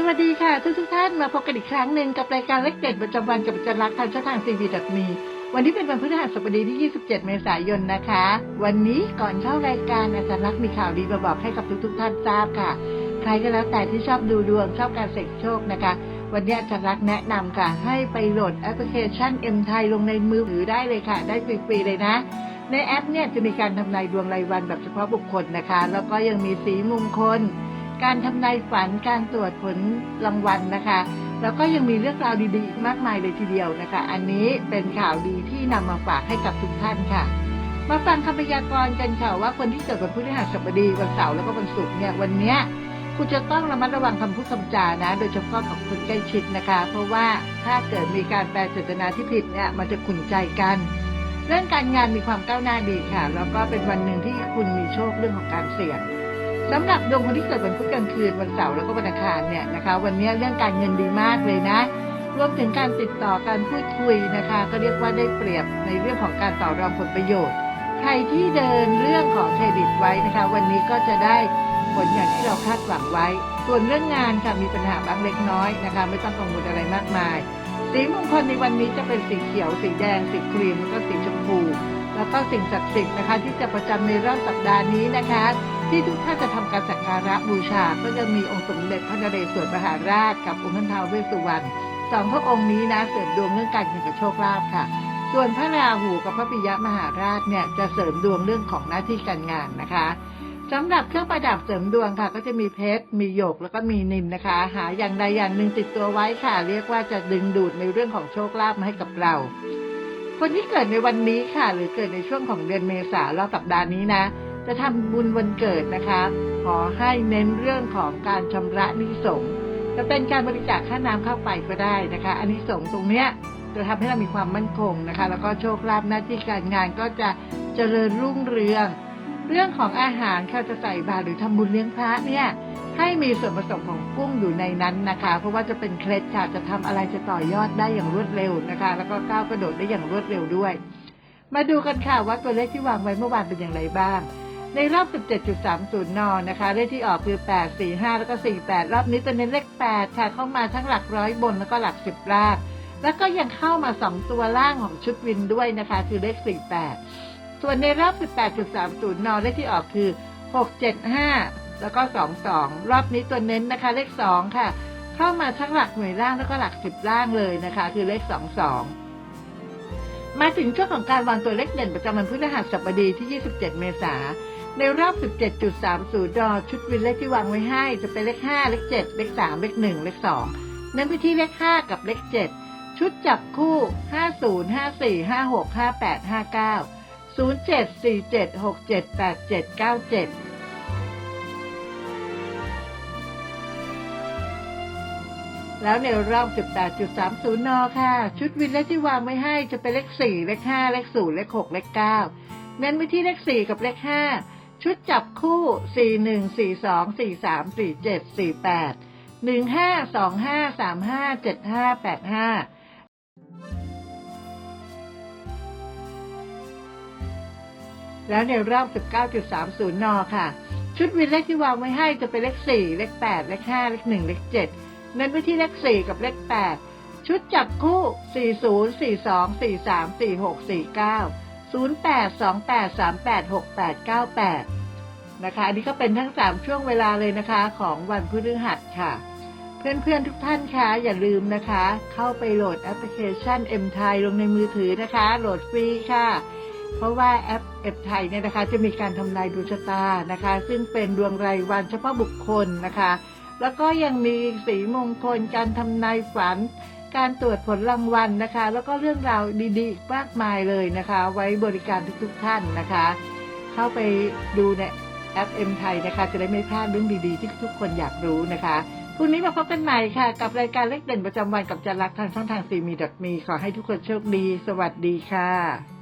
สวัสดีค่ะทุกทุกท่านมาพบกันอีกครั้งหนึ่งกับรายการเล็กเด็ดประจำวันกับประจันรักทางช่องทางซีวีดัมีวันนี้เป็นวันพฤหัสบดีที่ 27 เมษายนนะคะ วันนี้ก่อนเข้ารายการอาจารย์รักมีข่าวดีมาบอกให้กับทุกทุกท่านทราบค่ะ ใครก็แล้วแต่ที่ชอบดูดวงชอบการเสี่ยงโชคนะคะ วันนี้อาจารย์รักแนะนำค่ะ ให้ไปโหลดแอปพลิเคชัน M ไทยลงในมือถือได้เลยค่ะ ได้ฟรีๆเลยนะในแอปเนี่ยจะมีการทำนายดวงรายวันแบบเฉพาะบุคคลนะคะ แล้วก็ยังมีสีมงคล การทำนายฝันการตรวจผลรางวัลนะคะ แล้วก็ยังมีเรื่องราวดีๆอีกมากมายเลยทีเดียวนะคะ อันนี้เป็นข่าวดีที่นำมาฝากให้กับทุกท่านค่ะ มาฟังคำพยากรณ์กันค่ะว่าคนที่เกิดวันพฤหัสบดีวันเสาร์แล้วก็วันศุกร์เนี่ยวันเนี้ยคุณจะต้องระมัดระวังคำพูดคำจานะ โดยเฉพาะกับคนใกล้ชิดนะคะ เพราะว่าถ้าเกิดมีการแปลเจตนาที่ผิดเนี่ยมันจะขุ่นใจกัน เรื่องการงานมีความก้าวหน้าดีค่ะ แล้วก็เป็นวันหนึ่งที่คุณมีโชคเรื่องของการเสี่ยง สำหรับดวงคนที่เกิดวันพุธกลางคืนวันเสาร์แล้วก็วันอังคารเนี่ยนะคะ วันนี้เรื่องการเงินดีมากเลยนะรวมถึงการติดต่อการพูดคุยนะคะ ก็เรียกว่าได้เปรียบในเรื่องของการต่อรองผลประโยชน์ ใครที่เดินเรื่องของเครดิตไว้นะคะ วันนี้ก็จะได้ผลอย่างที่เราคาดหวังไว้ ส่วนเรื่องงานค่ะมีปัญหาบางเล็กน้อยนะคะ ไม่ต้องกังวลอะไรมากมาย สีมงคลในวันนี้จะเป็นสีเขียว สีแดง สีครีมแล้วก็สีชมพู แล้วก็สิ่งศักดิ์สิทธิ์นะคะ ที่จะประจำในรอบสัปดาห์นี้นะคะ ที่ทุกท่านจะทำการสักการะบูชา ก็จะมีองค์สมเด็จพระนเรศวรมหาราช กับองค์ท่านท้าวเวสสุวรรณสองพระองค์นี้นะเสริมดวงเรื่องการเงินกับโชคลาภค่ะ ส่วนพระราหูกับพระปิยมหาราชเนี่ยจะเสริมดวงเรื่องของหน้าที่การงานนะคะสำหรับเครื่องประดับเสริมดวงค่ะ ก็จะมีเพชร มีหยกแล้วก็มีนิมนะคะ หาอย่างใดอย่างหนึ่งติดตัวไว้ค่ะ เรียกว่าจะดึงดูดในเรื่องของโชคลาภมาให้กับเรา คนที่เกิดในวันนี้ค่ะ หรือเกิดในช่วงของเดือนเมษารอบสัปดาห์นี้นะ จะทำบุญวันเกิดนะคะ ขอให้เน้นเรื่องของการชำระนิสงส์จะเป็นการบริจาคค่าน้ำเข้าไปก็ได้นะคะ อันนี้สงตรงเนี้ยจะทำให้เรามีความมั่นคงนะคะ แล้วก็โชคลาภหน้าที่การงานก็จะเจริญรุ่งเรือง เรื่องของอาหารค่ะจะใส่บาตรหรือทำบุญเลี้ยงพระเนี่ย ให้มีส่วนผสมของกุ้งอยู่ในนั้นนะคะ เพราะว่าจะเป็นเคล็ดค่ะจะทำอะไรจะต่อยอดได้อย่างรวดเร็วนะคะ แล้วก็ก้าวกระโดดได้อย่างรวดเร็วด้วย มาดูกันค่ะว่าตัวเลขที่วางไว้เมื่อวานเป็นอย่างไรบ้าง ในรอบ 17.30นนะคะเลขที่ออกคือ 8 4 5 แล้วก็ 48 รอบนี้จะเน้นเลข 8 ค่ะเข้ามาทั้งหลักร้อยบนแล้วก็หลัก10ล่างแล้วก็ยังเข้ามา 2 ตัวล่างของชุดวินด้วยนะคะ คือเลข 48 ส่วนในรอบ 18.30นเลขที่ออกคือ 675 แล้วก็22รอบนี้ตัวเน้นนะคะ เลข2ค่ะ เข้ามาทั้งหลักหน่วยล่างแล้วก็หลัก10ล่างเลยนะคะ คือเลข22มาถึงช่วงของการวางตัวเลขเด่นประจำวันพฤหัสบดีที่ 27 เมษายนในรอบ 17.30 ดอ ชุดวินเลขที่วางไว้ให้ จะเป็นเลข 5 เลข 7 เลข 3 เลข 1 เลข 2 เน้นไปที่เลข 5 กับเลข 7 ชุดจับคู่ 50 54 56 58 59 07 47 67 87 97 แล้วในรอบ 18.30 น ค่ะ ชุดวินเลขที่วางไว้ให้จะเป็นเลข 4 เลข 5 เลข 0 เลข 6 เลข 9 เน้นไปที่เลข 4 กับเลข 5 ชุดจับคู่ 41 42 43 47 48 15 25 35 75 85แล้วในรอบ 19.30 น ค่ะ ชุดวินเลขที่วางไว้ให้จะเป็นเลข 4 เลข 8 เลข 5 เลข 1 เลข 7 เน้นไปที่เลข 4 กับเลข 8 ชุดจับคู่ 40 42 43 46 49 08 28 38 68 98 นะคะ อันนี้ก็เป็นทั้ง 3 ช่วงเวลาเลยนะคะ ของวันพฤหัสค่ะ เพื่อนๆทุกท่านคะอย่าลืมนะคะ เข้าไปโหลดแอปพลิเคชัน M ไทยลงในมือถือนะคะ โหลดฟรีค่ะ เพราะว่าแอปเอฟไทยเนี่ยนะคะ จะมีการทำนายดวงชะตานะคะ ซึ่งเป็นดวงรายวันเฉพาะบุคคลนะคะ แล้วก็ยังมีสีมงคลการทำนายฝัน การตรวจผลรางวัลนะคะ แล้วก็เรื่องราวดีๆมากมายเลยนะคะ ไว้บริการทุกๆท่านนะคะ เข้าไปดูในแอปเอ็มไทยนะคะ จะได้ไม่พลาดเรื่องดีๆ ที่ทุกคนอยากรู้นะคะพรุ่งนี้มาพบกันใหม่ค่ะ กับรายการเล็กเด่นประจำวันกับจันรักทางช่องทางซีมีดมีขอให้ทุกคนโชคดี สวัสดีค่ะ